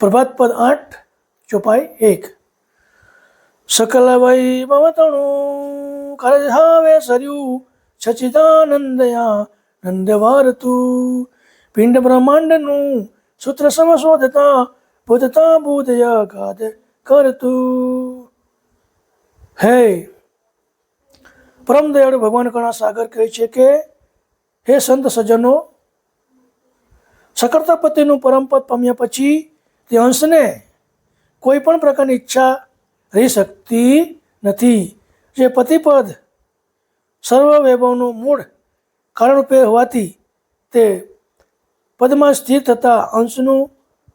પ્રભાત પદ આઠ, ચોપાઈ એક. સકલ વૈભવતણું કરજ હાવે સરયું, સચિદાનંદયા નંદવારતું. પિંડ બ્રહ્માંડનું સૂત્ર સમશોધતા બોધતા બોધય ગાદ કરતું. હે, પરમ દયાળુ ભગવાન કણા સાગર કહે છે કે, હે સંત સજ્જનો સકર્તા પતિનું પરમપદ પામ્યા પછી તે અંશને કોઈ પણ પ્રકારની ઈચ્છા રહી શકતી નથી. જે પતિપદ સર્વ વૈભવનું મૂળ કારણરૂપે હોવાથી તે પદમાં સ્થિર થતાં અંશનું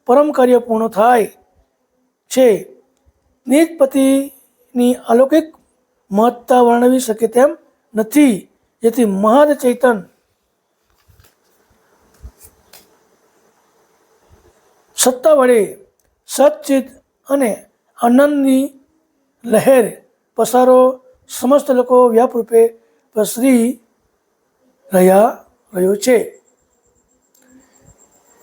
પરમ કાર્ય પૂર્ણ થાય છે. નિજ પતિની અલૌકિક મહત્તા વર્ણવી શકે તેમ નથી. જેથી મહદ ચૈતન સત્તા વડે સચિત અને આનંદની લહેર પસારો સમસ્ત લોકો વ્યાપરૂપે પ્રસરી રહ્યા રહ્યો છે.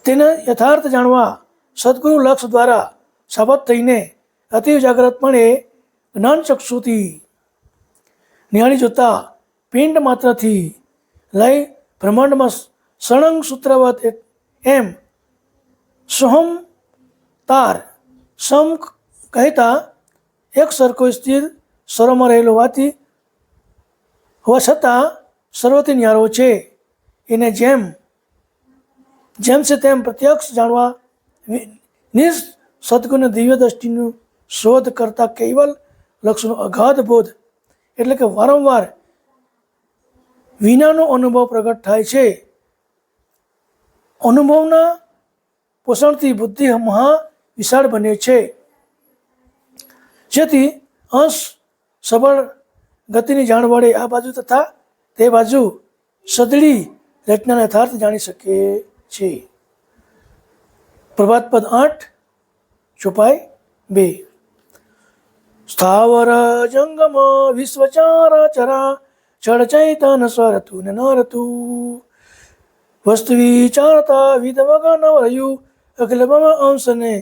તેને યથાર્થ જાણવા સદગુરુ લક્ષ દ્વારા સાબત થઈને અતિ જાગ્રતપણે જ્ઞાનચક્ષુથી નિહાળી જોતા પિંડ માત્રથી લઈ બ્રહ્માંડમાં સળંગ સૂત્રવત એમ સોહમ તાર સમ કહેતા એક સરખો સ્થિર સ્વરમાં રહેલો હોવાથી હોવા છતાં સર્વથી ન્યારો છે. એને જેમ જેમ છે તેમ પ્રત્યક્ષ જાણવા નિજ સદગુણ દિવ્ય દ્રષ્ટિનું શોધ કરતા કેવલ લક્ષનો અગાધ બોધ એટલે કે વારંવાર વિનાનો અનુભવ પ્રગટ થાય છે. અનુભવના પોષણથી બુદ્ધિ મહા વિશાળ બને છે. જેથી અંશ સબળ ગતિની જાણ વડે આ બાજુ તથા તે બાજુ સદળી રચનાના યથાર્થ જાણી શકે છે. પ્રભાત પદ આઠ, ચોપાઈ બે. સ્થાવર જંગમ વિશ્વચારા ચરા ચડ ચૈતન સ્વરતું ને નરતું વસ્તુ વિચારતા વિધ વગન રહ્યું અખિલ મમ અંશને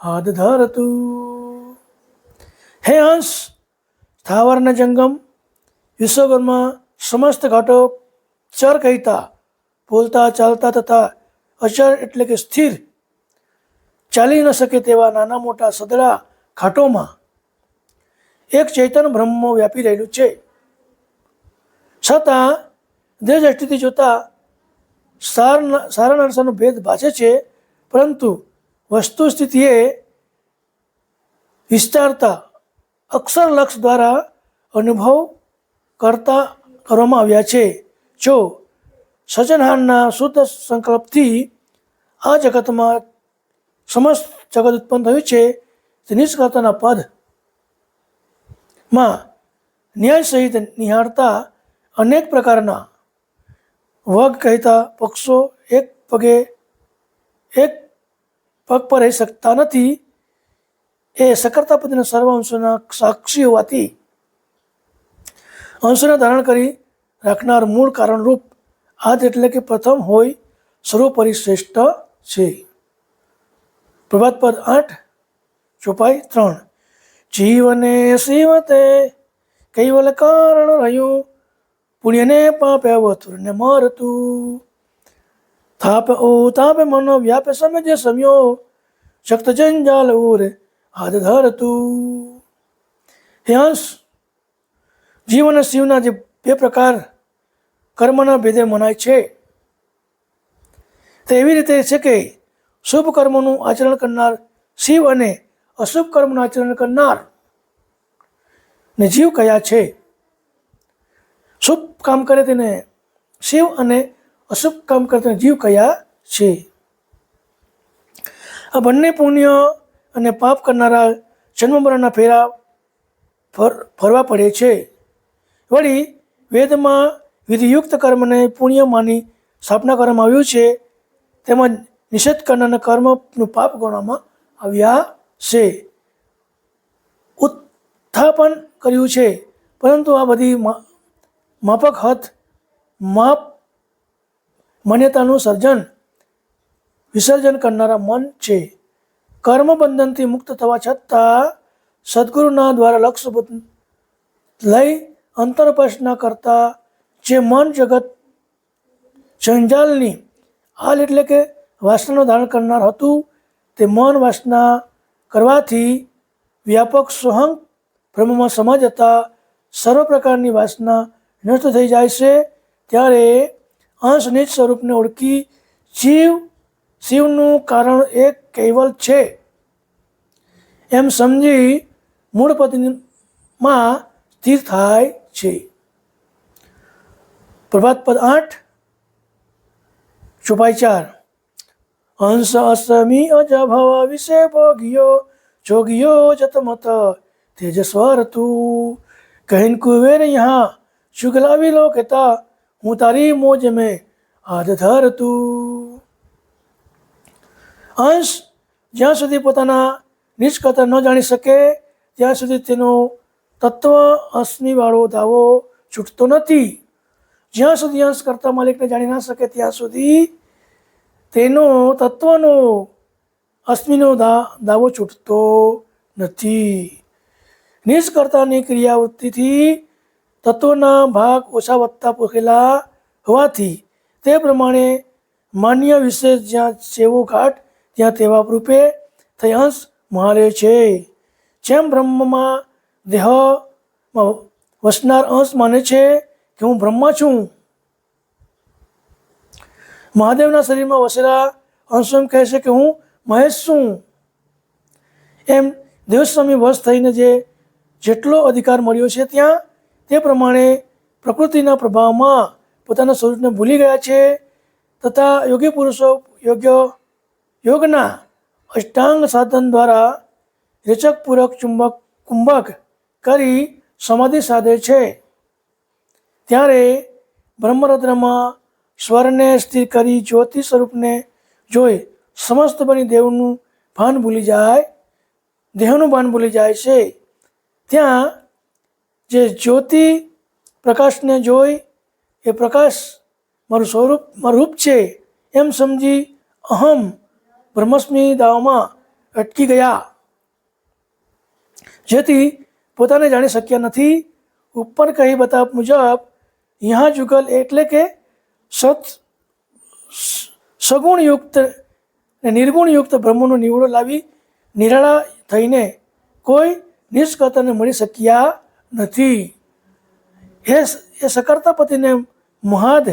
હાથ ધરતું. હે અંશ, સ્થાવરના જંગમ, વિશ્વભરમાં સમસ્ત ઘાટો ચર કહેતા, બોલતા, ચાલતા તથા અચર એટલે કે સ્થિર, ચાલી ન શકે તેવા નાના મોટા સદડા ઘાટોમાં. એક ચૈતન બ્રહ્મ વ્યાપી રહેલું છે. છતાં દ્રષ્ટિથી જોતા સાર સારા નરસાનો ભેદ ભાષે છે પરંતુ વસ્તુ સ્થિતિએ વિસ્તારતા અક્ષર લક્ષ દ્વારા અનુભવ કરતા કરવામાં આવ્યા છે. જો સજનહાનના શુદ્ધ સંકલ્પથી આ જગતમાં સમસ્ત જગત ઉત્પન્ન થયું છે તે નિષ્કર્તાના પદમાં ન્યાય સહિત નિહાળતા અનેક પ્રકારના વગ કહેતા પક્ષો એક પગે એક પગ પર રહી શકતા નથી. એ સકર્તા પતિના સર્વ અંશોના સાક્ષી હોવાથી અંશોને ધારણ કરી રાખનાર મૂળ કારણરૂપ આદ એટલે કે પ્રથમ હોય સર્વોપરી શ્રેષ્ઠ છે. પ્રભાત પદ આઠ, ચોપાઈ ત્રણ. જીવને શિવતે કૈવલ કારણ રહ્યું. પુણ્યને પાપે વતુરને મરતું. થાપે ઓ તાપે મનો વ્યાપ સમજે સમ્યો. શક્ત જંજાલ ઉરે હાથ ધરતું હે હંસ જીવ અને શિવના જે બે પ્રકાર કર્મના ભેદે મનાય છે, તે એવી રીતે છે કે શુભ કર્મોનું આચરણ કરનાર શિવ અને અશુભ કર્મનું આચરણ કરનાર ને જીવ કયા છે? શુભ કામ કરે તેને શિવ અને અશુભ કામ કરતા જીવ કયા છે? આ બંને પુણ્ય અને પાપ કરનારા જન્મ મરણના ફેરા ફર, ફરવા પડે છે. વળી વેદમાં વિધિયુક્ત કર્મને પુણ્ય માની સ્થાપના કરવામાં આવ્યું છે. તેમજ નિષેધ કરનારના કર્મનું પાપ ગણવામાં આવ્યા છે. ઉત્થાપન કર્યું છે. પરંતુ આ બધી માપક હદ માપ માન્યતાનું સર્જન, વિસર્જન કરનારા મન છે. કર્મબંધનથી મુક્ત થવા છતાં સદગુરુના દ્વારા લક્ષ્ય લઈ અંતરપસના કરતા જે મન જગત જંજાલની હાલ એટલે કે વાસનાનું ધારણ કરનાર હતું, તે મન વાસના કરવાથી વ્યાપક સોહંગ બ્રહ્મમાં સમજ હતા. સર્વ પ્રકારની વાસના નષ્ટ થઈ જાય છે. ત્યારે અંશ નિજ સ્વરૂપને ઓળખી શિવ શિવનું કારણ એક કૈવલ છે. એમ સમજી મૂળ પદમાં સ્થિર થાય છે. પ્રભાત પદ આઠ, છુપાઈ ચાર. હંસ અસમી અજભવ વિશે ભોગ્યો, જોગ્યો જતમત તેજસ્વર તું કહીન કુવેર યહાં શુગલાવી લો હું તારી મોજ મેં હાથ ધર તું. અંશ, જ્યાં સુધી પોતાના નિજ ન જાણી શકે, ત્યાં સુધી તેનો તત્વ અંશનીવાળો દાવો છૂટતો નથી. જ્યાં સુધી અંશ કરતા માલિકને જાણી ના શકે, ત્યાં સુધી તેનો તત્વનો અશ્મિનો દા, દાવો છૂટતો નથી. નિષ્કર્તાની ક્રિયાવૃત્તિથી તત્વના ભાગ ઓછા વધતા પોખેલા હોવાથી તે પ્રમાણે માન્ય વિશેષ જ્યાં જેવો ઘાટ, ત્યાં તેવા રૂપે થઈ અંશ મહાલે છે. જેમ બ્રહ્મમાં દેહમાં વસનાર અંશ માને છે કે હું બ્રહ્મા છું. મહાદેવના શરીરમાં વસેલા અંશ એમ કહે છે કે હું મહેશ છું. એમ દેવસ્વામી વશ થઈને જે જેટલો અધિકાર મળ્યો છે ત્યાં તે પ્રમાણે પ્રકૃતિના પ્રભાવમાં પોતાના સ્વરૂપને ભૂલી ગયા છે તથા યોગી પુરુષો યોગ્ય યોગના અષ્ટાંગ સાધન દ્વારા રેચકપૂરક ચુંબક કુંભક કરી સમાધિ સાધે છે. ત્યારે બ્રહ્મરત્નમાં સ્વરને સ્થિર કરી જ્યોતિ સ્વરૂપને જોઈ સમસ્ત બની દેવનું ભાન ભૂલી જાય, દેહનું ભાન ભૂલી જાય છે. ત્યાં જે જ્યોતિ પ્રકાશને જોઈ, એ પ્રકાશ મારું સ્વરૂપ, મારું રૂપ છે એમ સમજી અહમ બ્રહ્મસ્મી દાવમાં અટકી ગયા. જેથી પોતાને જાણી શક્યા નથી. ઉપર કહી બતાવ મુજબ, યહાં જુગલ એટલે કે સત, સગુણયુક્ત ને નિર્ગુણયુક્ત બ્રહ્મનો નિવડો લાવી નિરાળા થઈને કોઈ નિષ્કર્તાને મળી શક્યા નથી. એ એ સકર્તાપતિને મહાદ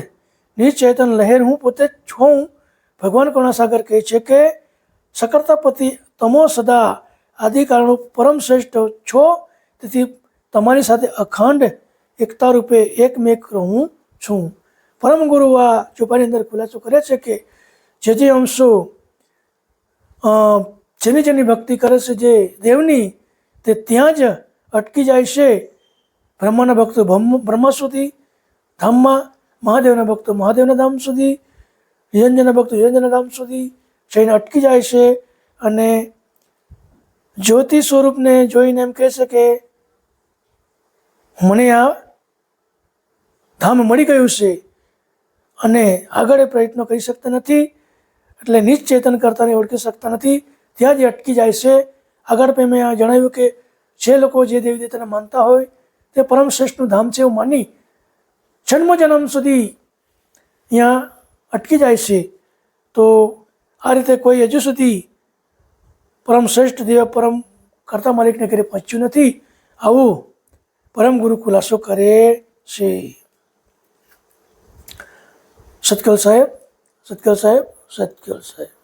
નિચેતન લહેર હું પોતે છું. ભગવાન કરુણાસાગર કહે છે કે, સકર્તાપતિ તમો સદા આદિ પરમ શ્રેષ્ઠ છો. તેથી તમારી સાથે અખંડ એકતા રૂપે એકમેક હું છું. પરમ ગુરુ આ ચોપાની અંદર ખુલાસો કરે છે કે, જે જે અંશો જેની જેની ભક્તિ કરે છે જે દેવની, તે ત્યાં જ અટકી જાય છે. બ્રહ્માના ભક્તો બ્રહ્મ સુધી, ધામમાં, મહાદેવના ભક્તો મહાદેવના ધામ સુધી, નિરંજનના ભક્તો નિરંજનના ધામ સુધી જઈને અટકી જાય છે અને જ્યોતિ સ્વરૂપને જોઈને એમ કહે છે કે મને આ ધામ મળી ગયું છે અને આગળ એ પ્રયત્નો કરી શકતા નથી, એટલે નિશ્ચેતન કરતાને ઓળખી શકતા નથી, ત્યાં જ અટકી જાય છે. આગળ પણ મેં આ જણાવ્યું કે જે લોકો જે દેવી દેવતાને માનતા હોય, તે પરમ શ્રેષ્ઠનું ધામ છે એવું માની જન્મ જન્મ સુધી અહીંયા અટકી જાય છે. તો આ રીતે કોઈ હજુ સુધી પરમ શ્રેષ્ઠ દેવ, પરમ કરતા માલિકને ઘરે પહોંચ્યું નથી, આવું પરમ ગુરુ ખુલાસો કરે છે. સતકલ સાહેબ સતકલ સાહેબ સતકલ સાહેબ.